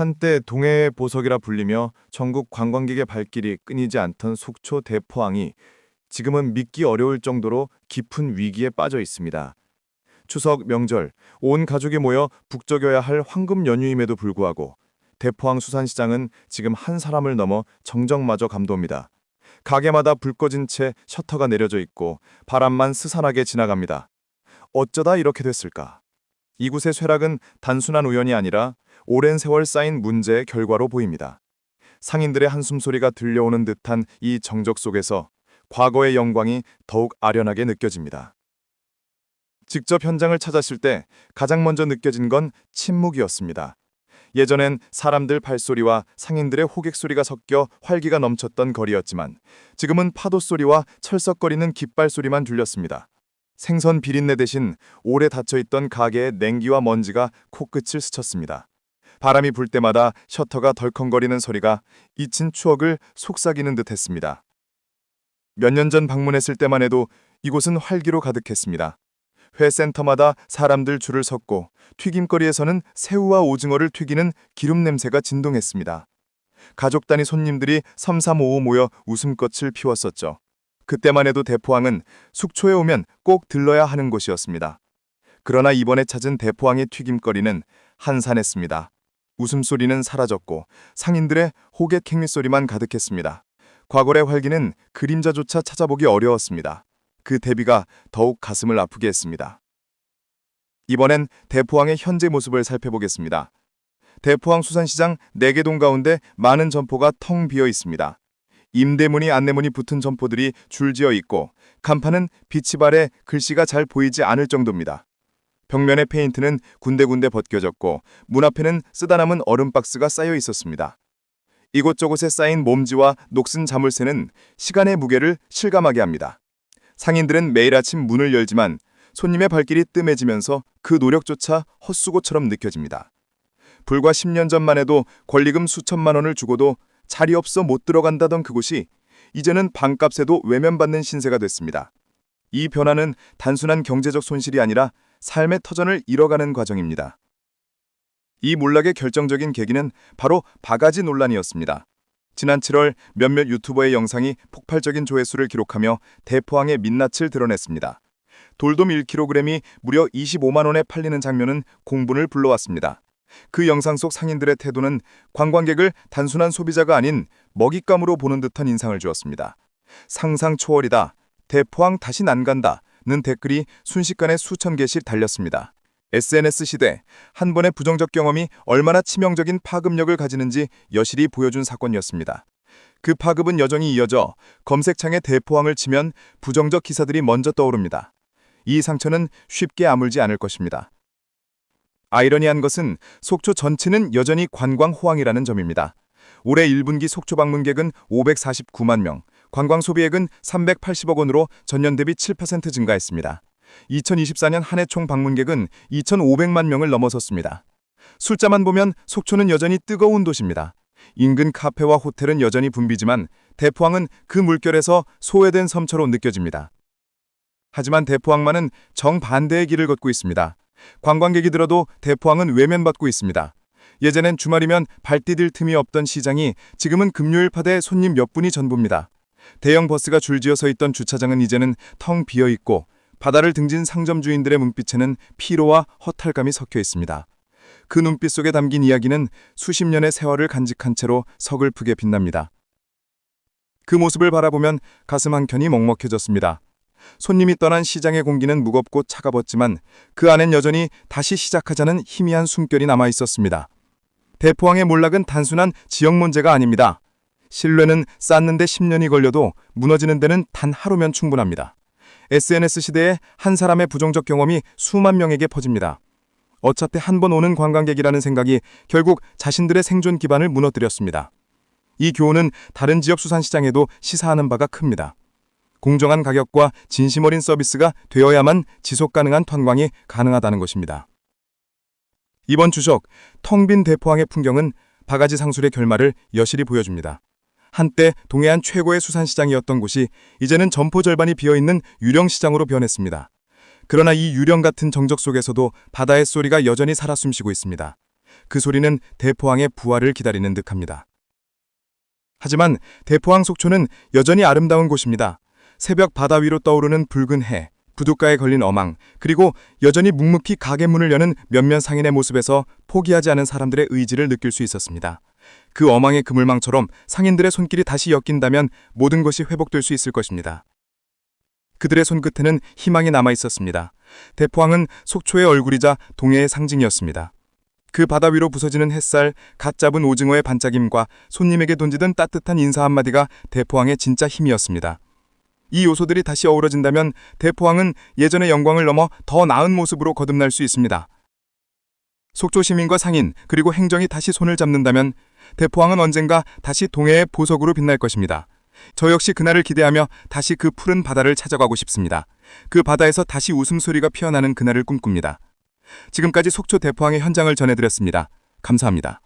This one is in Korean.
한때 동해의 보석이라 불리며 전국 관광객의 발길이 끊이지 않던 속초 대포항이 지금은 믿기 어려울 정도로 깊은 위기에 빠져 있습니다. 추석 명절 온 가족이 모여 북적여야 할 황금 연휴임에도 불구하고 대포항 수산시장은 지금 한 사람을 넘어 정적마저 감돕니다. 가게마다 불 꺼진 채 셔터가 내려져 있고 바람만 스산하게 지나갑니다. 어쩌다 이렇게 됐을까? 이곳의 쇠락은 단순한 우연이 아니라 오랜 세월 쌓인 문제의 결과로 보입니다. 상인들의 한숨소리가 들려오는 듯한 이 정적 속에서 과거의 영광이 더욱 아련하게 느껴집니다. 직접 현장을 찾았을 때 가장 먼저 느껴진 건 침묵이었습니다. 예전엔 사람들 발소리와 상인들의 호객 소리가 섞여 활기가 넘쳤던 거리였지만 지금은 파도 소리와 철썩거리는 깃발 소리만 들렸습니다. 생선 비린내 대신 오래 닫혀있던 가게의 냉기와 먼지가 코끝을 스쳤습니다. 바람이 불 때마다 셔터가 덜컹거리는 소리가 잊힌 추억을 속삭이는 듯했습니다. 몇 년 전 방문했을 때만 해도 이곳은 활기로 가득했습니다. 회센터마다 사람들 줄을 섰고 튀김거리에서는 새우와 오징어를 튀기는 기름 냄새가 진동했습니다. 가족 단위 손님들이 삼삼오오 모여 웃음꽃을 피웠었죠. 그때만 해도 대포항은 숙초에 오면 꼭 들러야 하는 곳이었습니다. 그러나 이번에 찾은 대포항의 튀김거리는 한산했습니다. 웃음소리는 사라졌고 상인들의 호객 행미소리만 가득했습니다. 과거의 활기는 그림자조차 찾아보기 어려웠습니다. 그 대비가 더욱 가슴을 아프게 했습니다. 이번엔 대포항의 현재 모습을 살펴보겠습니다. 대포항 수산시장 4개 동 가운데 많은 점포가 텅 비어 있습니다. 임대문이 안내문이 붙은 점포들이 줄지어 있고 간판은 발해 글씨가 잘 보이지 않을 정도입니다. 벽면의 페인트는 군데군데 벗겨졌고 문 앞에는 쓰다 남은 얼음 박스가 쌓여 있었습니다. 이곳저곳에 쌓인 몸지와 녹슨 자물쇠는 시간의 무게를 실감하게 합니다. 상인들은 매일 아침 문을 열지만 손님의 발길이 뜸해지면서 그 노력조차 헛수고처럼 느껴집니다. 불과 10년 전만 해도 권리금 수천만 원을 주고도 자리 없어 못 들어간다던 그곳이 이제는 방값에도 외면받는 신세가 됐습니다. 이 변화는 단순한 경제적 손실이 아니라 삶의 터전을 잃어가는 과정입니다. 이 몰락의 결정적인 계기는 바로 바가지 논란이었습니다. 지난 7월 몇몇 유튜버의 영상이 폭발적인 조회수를 기록하며 대포항의 민낯을 드러냈습니다. 돌돔 1kg이 무려 25만 원에 팔리는 장면은 공분을 불러왔습니다. 그 영상 속 상인들의 태도는 관광객을 단순한 소비자가 아닌 먹잇감으로 보는 듯한 인상을 주었습니다. 상상 초월이다. 대포항 다시 안 간다 는 댓글이 순식간에 수천 개씩 달렸습니다. SNS 시대 한 번의 부정적 경험이 얼마나 치명적인 파급력을 가지는지 여실히 보여준 사건이었습니다. 그 파급은 여전히 이어져 검색창에 대포항을 치면 부정적 기사들이 먼저 떠오릅니다. 이 상처는 쉽게 아물지 않을 것입니다. 아이러니한 것은 속초 전체는 여전히 관광 호황이라는 점입니다. 올해 1분기 속초 방문객은 549만 명, 관광 소비액은 380억 원으로 전년 대비 7% 증가했습니다. 2024년 한 해 총 방문객은 2,500만 명을 넘어섰습니다. 숫자만 보면 속초는 여전히 뜨거운 도시입니다. 인근 카페와 호텔은 여전히 붐비지만 대포항은 그 물결에서 소외된 섬처럼 느껴집니다. 하지만 대포항만은 정반대의 길을 걷고 있습니다. 관광객이 들어도 대포항은 외면받고 있습니다. 예전엔 주말이면 발 디딜 틈이 없던 시장이 지금은 금요일 파대 손님 몇 분이 전부입니다. 대형 버스가 줄지어 서 있던 주차장은 이제는 텅 비어 있고 바다를 등진 상점 주인들의 눈빛에는 피로와 허탈감이 섞여 있습니다. 그 눈빛 속에 담긴 이야기는 수십 년의 세월을 간직한 채로 서글프게 빛납니다. 그 모습을 바라보면 가슴 한켠이 먹먹해졌습니다. 손님이 떠난 시장의 공기는 무겁고 차가웠지만 그 안엔 여전히 다시 시작하자는 희미한 숨결이 남아 있었습니다. 대포항의 몰락은 단순한 지역 문제가 아닙니다. 신뢰는 쌓는데 10년이 걸려도 무너지는 데는 단 하루면 충분합니다. SNS 시대에 한 사람의 부정적 경험이 수만 명에게 퍼집니다. 어차피 한 번 오는 관광객이라는 생각이 결국 자신들의 생존 기반을 무너뜨렸습니다. 이 교훈은 다른 지역 수산시장에도 시사하는 바가 큽니다. 공정한 가격과 진심 어린 서비스가 되어야만 지속 가능한 관광이 가능하다는 것입니다. 이번 추석 텅 빈 대포항의 풍경은 바가지 상술의 결말을 여실히 보여줍니다. 한때 동해안 최고의 수산시장이었던 곳이 이제는 점포 절반이 비어있는 유령시장으로 변했습니다. 그러나 이 유령 같은 정적 속에서도 바다의 소리가 여전히 살아 숨쉬고 있습니다. 그 소리는 대포항의 부활을 기다리는 듯합니다. 하지만 대포항 속초는 여전히 아름다운 곳입니다. 새벽 바다 위로 떠오르는 붉은 해, 부둣가에 걸린 어망, 그리고 여전히 묵묵히 가게 문을 여는 몇몇 상인의 모습에서 포기하지 않은 사람들의 의지를 느낄 수 있었습니다. 그 어망의 그물망처럼 상인들의 손길이 다시 엮인다면 모든 것이 회복될 수 있을 것입니다. 그들의 손끝에는 희망이 남아 있었습니다. 대포항은 속초의 얼굴이자 동해의 상징이었습니다. 그 바다 위로 부서지는 햇살, 갓 잡은 오징어의 반짝임과 손님에게 던지던 따뜻한 인사 한마디가 대포항의 진짜 힘이었습니다. 이 요소들이 다시 어우러진다면 대포항은 예전의 영광을 넘어 더 나은 모습으로 거듭날 수 있습니다. 속초 시민과 상인 그리고 행정이 다시 손을 잡는다면 대포항은 언젠가 다시 동해의 보석으로 빛날 것입니다. 저 역시 그날을 기대하며 다시 그 푸른 바다를 찾아가고 싶습니다. 그 바다에서 다시 웃음소리가 피어나는 그날을 꿈꿉니다. 지금까지 속초 대포항의 현장을 전해드렸습니다. 감사합니다.